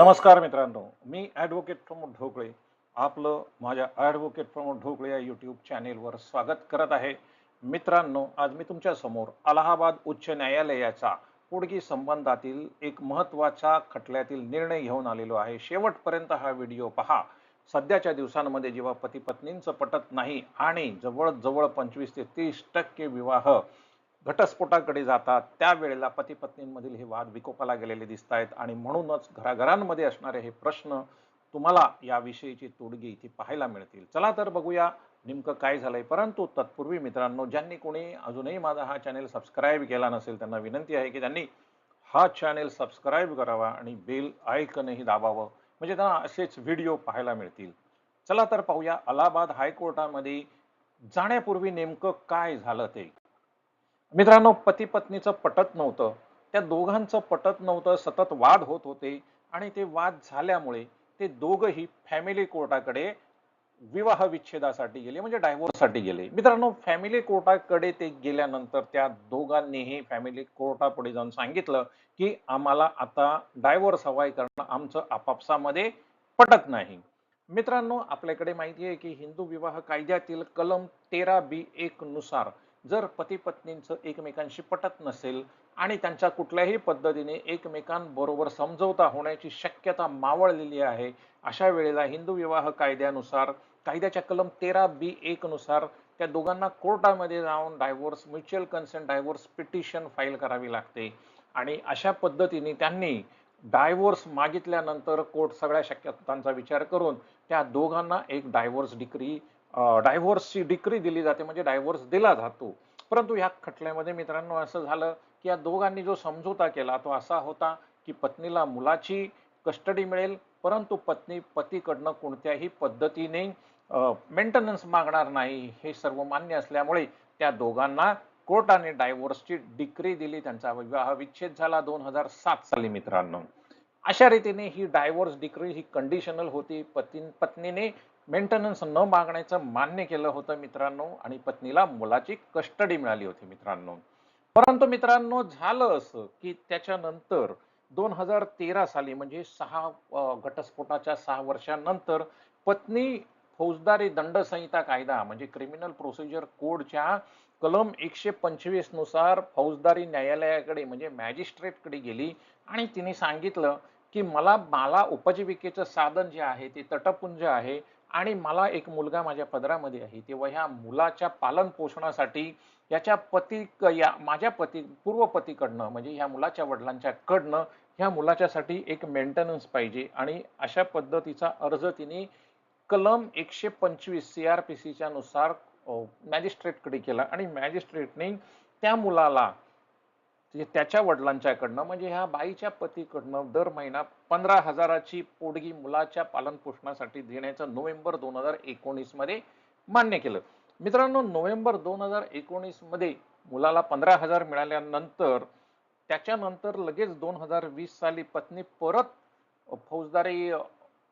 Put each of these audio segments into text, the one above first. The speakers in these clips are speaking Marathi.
नमस्कार मित्रांनो मी ॲडव्होकेट प्रमोद ढोकळे आपलं माझ्या ॲडव्होकेट प्रमोद ढोकळे या यूट्यूब चॅनेलवर स्वागत करत आहे. मित्रांनो आज मी तुमच्यासमोर अलाहाबाद उच्च न्यायालयाचा पोडगी संबंधातील एक महत्त्वाच्या खटल्यातील निर्णय घेऊन आलेलो आहे. शेवटपर्यंत हा व्हिडिओ पहा. सध्याच्या दिवसांमध्ये जेव्हा पती पत्नींचं पटत नाही आणि जवळजवळ पंचवीस ते तीस टक्के विवाह घटस्फोटाकडे जातात. त्यावेळेला पती पत्नींमधील हे वाद विकोपाला गेलेले दिसत आहेत आणि म्हणूनच घराघरांमध्ये असणारे हे प्रश्न तुम्हाला याविषयीची तोडगी इथे पाहायला मिळतील. चला तर बघूया नेमकं काय झालंय. परंतु तत्पूर्वी मित्रांनो ज्यांनी कोणी अजूनही माझा हा चॅनेल सबस्क्राईब केला नसेल त्यांना विनंती आहे की त्यांनी हा चॅनेल सबस्क्राईब करावा आणि बेल आयकनही दाबावं. म्हणजे त्यांना असेच व्हिडिओ पाहायला मिळतील. चला तर पाहूया अलाहाबाद हायकोर्टामध्ये जाण्यापूर्वी नेमकं काय झालं ते. मित्रांनो पती पत्नीचं पटत नव्हतं. त्या दोघांचं पटत नव्हतं सतत वाद होत होते आणि ते वाद झाल्यामुळे ते दोघही फॅमिली कोर्टाकडे विवाह विच्छेदासाठी गेले म्हणजे डायव्होर्ससाठी गेले. मित्रांनो फॅमिली कोर्टाकडे ते गेल्यानंतर त्या दोघांनीही फॅमिली कोर्टापुढे जाऊन सांगितलं की आम्हाला आता डायव्होर्स हवाय कारण आमचं आपापसामध्ये पटत नाही. मित्रांनो आपल्याकडे माहिती आहे की हिंदू विवाह कायद्यातील कलम तेरा बी एक नुसार जर पती पत्नींचं एकमेकांशी पटत नसेल आणि त्यांच्या कुठल्याही पद्धतीने एकमेकांबरोबर समजवता होण्याची शक्यता मावळलेली आहे अशा वेळेला हिंदू विवाह कायद्यानुसार कायद्याच्या कलम तेरा बी एक नुसार त्या दोघांना कोर्टामध्ये जाऊन divorce mutual consent divorce petition file करावी लागते. आणि अशा पद्धतीने त्यांनी डायव्होर्स मागितल्यानंतर कोर्ट सगळ्या शक्यतांचा विचार करून त्या दोघांना एक डायव्होर्स डिक्री डायव्होर्सची डिक्री दिली जाते म्हणजे डायव्होर्स दिला जातो. परंतु ह्या खटल्यामध्ये मित्रांनो असं झालं की या दोघांनी जो समझोता केला तो असा होता की पत्नीला मुलाची कस्टडी मिळेल परंतु पत्नी पतीकडनं कोणत्याही पद्धतीने मेंटेनन्स मागणार नाही हे सर्व मान्य असल्यामुळे त्या दोघांना कोर्टाने डायव्होर्सची डिक्री दिली त्यांचा विवाह विच्छेद झाला दोन हजार सात साली मित्रांनो. अशा रीतीने ही डायव्होर्स डिक्री ही कंडिशनल होती पती पत्नीने मेंटेनन्स न मागण्याचं मान्य केलं होतं मित्रांनो आणि पत्नीला मुलाची कस्टडी मिळाली होती मित्रांनो. परंतु मित्रांनो झालं असं की त्याच्यानंतर दोन हजार तेरा साली म्हणजे सहा घटस्फोटाच्या सहा वर्षांनंतर पत्नी फौजदारी दंडसंहिता कायदा म्हणजे क्रिमिनल प्रोसिजर कोडच्या कलम एकशे पंचवीसनुसार फौजदारी न्यायालयाकडे म्हणजे मॅजिस्ट्रेटकडे गेली. आणि तिने सांगितलं की मला मला उपजीविकेचं साधन जे आहे ते तटपुंज आहे आणि मला एक मुलगा माझ्या पदरामध्ये आहे तेव्हा ह्या मुलाच्या पालन पोषणासाठी याच्या पती या माझ्या पती पूर्व पतीकडनं म्हणजे ह्या मुलाच्या वडिलांच्या कडनं ह्या मुलाच्यासाठी एक मेंटेनन्स पाहिजे. आणि अशा पद्धतीचा अर्ज तिने कलम एकशे पंचवीस सी आर पी सीच्या नुसार मॅजिस्ट्रेटकडे केला. आणि मॅजिस्ट्रेटने त्या मुलाला म्हणजे त्याच्या वडिलांच्याकडनं म्हणजे ह्या बाईच्या पतीकडनं दर महिना पंधरा हजाराची पोडगी मुलाच्या पालन पोषणासाठी देण्याचं नोव्हेंबर दोन हजार एकोणीसमध्ये मान्य केलं. मित्रांनो नोव्हेंबर दोन हजार एकोणीसमध्ये मुलाला पंधरा हजार मिळाल्यानंतर त्याच्यानंतर लगेच दोन हजार वीस साली पत्नी परत फौजदारी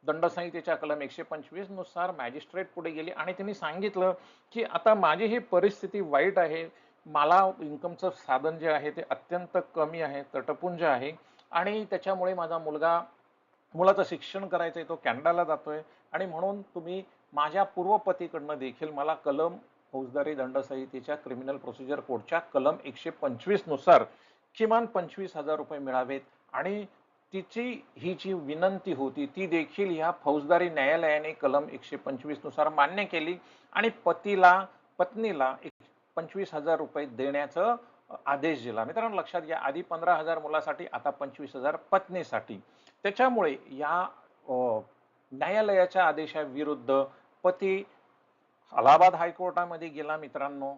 दंडसंहितेच्या कलम एकशे पंचवीसनुसार मॅजिस्ट्रेट पुढे गेली आणि त्यांनी सांगितलं की आता माझी ही परिस्थिती वाईट आहे. मला इन्कमचं साधन जे आहे ते अत्यंत कमी आहे तटपुंज आहे आणि त्याच्यामुळे माझा मुलगा मुलाचं शिक्षण करायचं आहे तो कॅनडाला जातोय आणि म्हणून तुम्ही माझ्या पूर्वपतीकडनं देखील मला कलम फौजदारी दंडसंहितेच्या क्रिमिनल प्रोसिजर कोडच्या कलम एकशे पंचवीसनुसार किमान पंचवीस हजार रुपये मिळावेत आणि तिची ही जी विनंती होती ती देखील ह्या फौजदारी न्यायालयाने कलम एकशे पंचवीसनुसार मान्य केली आणि पतीला पत्नीला पंचवीस हजार रुपये देण्याचं आदेश दिला. मित्रांनो लक्षात घ्या आधी पंधरा हजार मुलासाठी आता पंचवीस हजार पत्नीसाठी. त्याच्यामुळे या न्यायालयाच्या आदेशाविरुद्ध पती अलाहाबाद हायकोर्टामध्ये गेला मित्रांनो.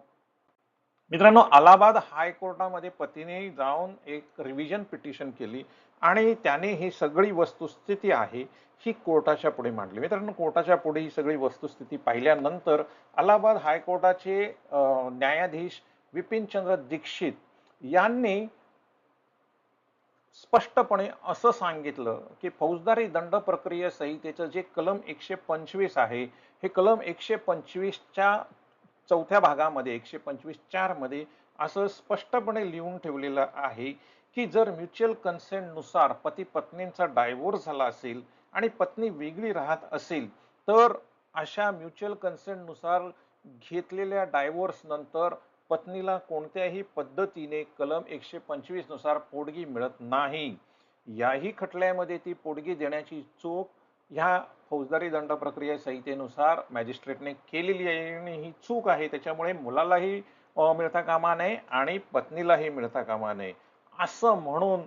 मित्रांनो अलाहाबाद हायकोर्टामध्ये पतीने जाऊन एक रिव्हिजन पिटिशन केली आणि त्याने ही सगळी वस्तुस्थिती आहे ही कोर्टाच्या पुढे मांडली. मित्रांनो कोर्टाच्या पुढे ही सगळी वस्तुस्थिती पाहिल्यानंतर अलाहाबाद हायकोर्टाचे न्यायाधीश विपिनचंद्र दीक्षित यांनी स्पष्टपणे असं सांगितलं की फौजदारी दंड प्रक्रिया संहितेचं जे कलम एकशे पंचवीस आहे हे कलम एकशे पंचवीसच्या चौथ्या भागामध्ये एकशे पंचवीस चारमध्ये असं स्पष्टपणे लिहून ठेवलेलं आहे की जर म्युच्युअल कन्सेंटनुसार पती पत्नींचा डायव्होर्स झाला असेल आणि पत्नी वेगळी राहत असेल तर अशा म्युच्युअल कन्सेंटनुसार घेतलेल्या डायव्होर्स नंतर पत्नीला कोणत्याही पद्धतीने कलम एकशे पंचवीसनुसार पोटगी मिळत नाही. याही खटल्यामध्ये ती पोटगी देण्याची चूक ह्या फौजदारी दंड प्रक्रिया संहितेनुसार मॅजिस्ट्रेटने केलेली आहे आणि ही चूक आहे. त्याच्यामुळे मुलालाही मिळता कामा नये आणि पत्नीलाही मिळता कामा नये. असं म्हणून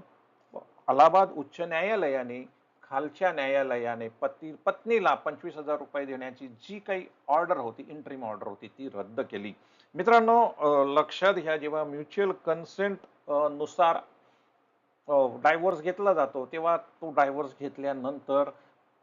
अलाहाबाद उच्च न्यायालयाने खालच्या न्यायालयाने पती पत्नीला पंचवीस हजार रुपये देण्याची जी काही ऑर्डर होती इंट्रीम ऑर्डर होती ती रद्द केली. मित्रांनो लक्षात घ्या जेव्हा म्युच्युअल कन्सेंटनुसार डायव्होर्स घेतला जातो तेव्हा तो डायव्होर्स घेतल्यानंतर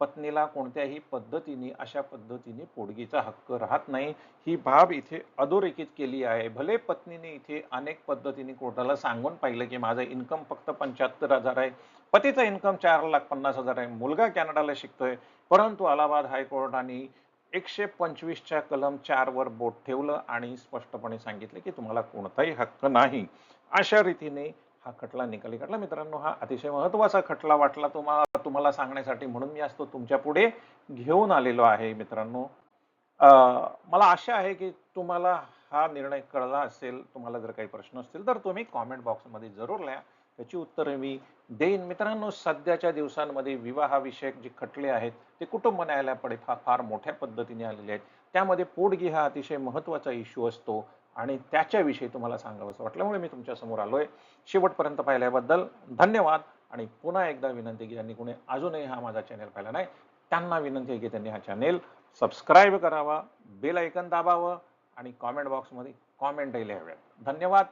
पत्नीला कोणत्याही पद्धतीने अशा पद्धतीने पोडगीचा हक्क राहत नाही. ही बाब इथे अधोरेखित केली आहे. भले पत्नीने इथे अनेक पद्धतीने कोर्टाला सांगून पाहिलं की माझा इन्कम फक्त पंच्याहत्तर हजार आहे. पतीचा इन्कम चार लाख पन्नास हजार आहे. मुलगा कॅनडाला शिकतोय. परंतु अलाहाबाद हायकोर्टाने एकशे पंचवीसच्या कलम चार वर बोट ठेवलं आणि स्पष्टपणे सांगितले की तुम्हाला कोणताही हक्क नाही. अशा रीतीने हा खटला निकाली काढला. मित्रांनो हा अतिशय महत्त्वाचा खटला वाटला तुम्हाला तुम्हाला सांगण्यासाठी म्हणून मी आज तो तुमच्यापुढे घेऊन आलेलो आहे मित्रांनो. मला आशा आहे की तुम्हाला हा निर्णय कळला असेल तुम्हाला जर काही प्रश्न असतील तर तुम्ही कॉमेंट बॉक्समध्ये जरूर लिहा. त्याची उत्तरे मी देईन. मित्रांनो सध्याच्या दिवसांमध्ये विवाहाविषयक जे खटले आहेत ते कुटुंब न्यायालयाकडे फार फार मोठ्या पद्धतीने आलेले आहेत. त्यामध्ये पोटगी हा अतिशय महत्त्वाचा इश्यू असतो आणि त्याच्याविषयी तुम्हाला सांगावंसं वाटल्यामुळे मी तुमच्यासमोर आलो आलोय. शेवटपर्यंत पाहिल्याबद्दल धन्यवाद आणि पुन्हा एकदा विनंती की ज्यांनी कोणी अजूनही हा माझा चॅनेल पाहिला नाही त्यांना विनंती आहे की त्यांनी हा चॅनेल सबस्क्राईब करावा बेल ऐकन दाबावं आणि कॉमेंट बॉक्समध्ये कॉमेंटही लिहाव्यात. धन्यवाद.